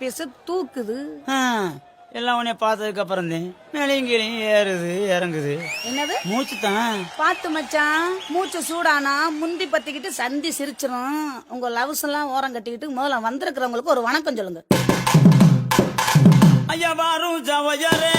Piece தூக்குது. எல்லாம் உன்னை பார்த்ததுக்கு அப்புறம் தான் மேலையும் கீழையும் ஏறுது இறங்குது. என்னது? மூச்சு தான் பாத்து மச்சான் மூச்சு சூடானா முந்தி பத்திக்கிட்டு சந்தி சிரிச்சிரும். உங்க லவ்ஸ் எல்லாம் ஓரம் கட்டிக்கிட்டு முதல்ல வந்திருக்கிறவங்களுக்கு ஒரு வணக்கம் சொல்லுங்க. ஐயா வாரும் ஜவஜரே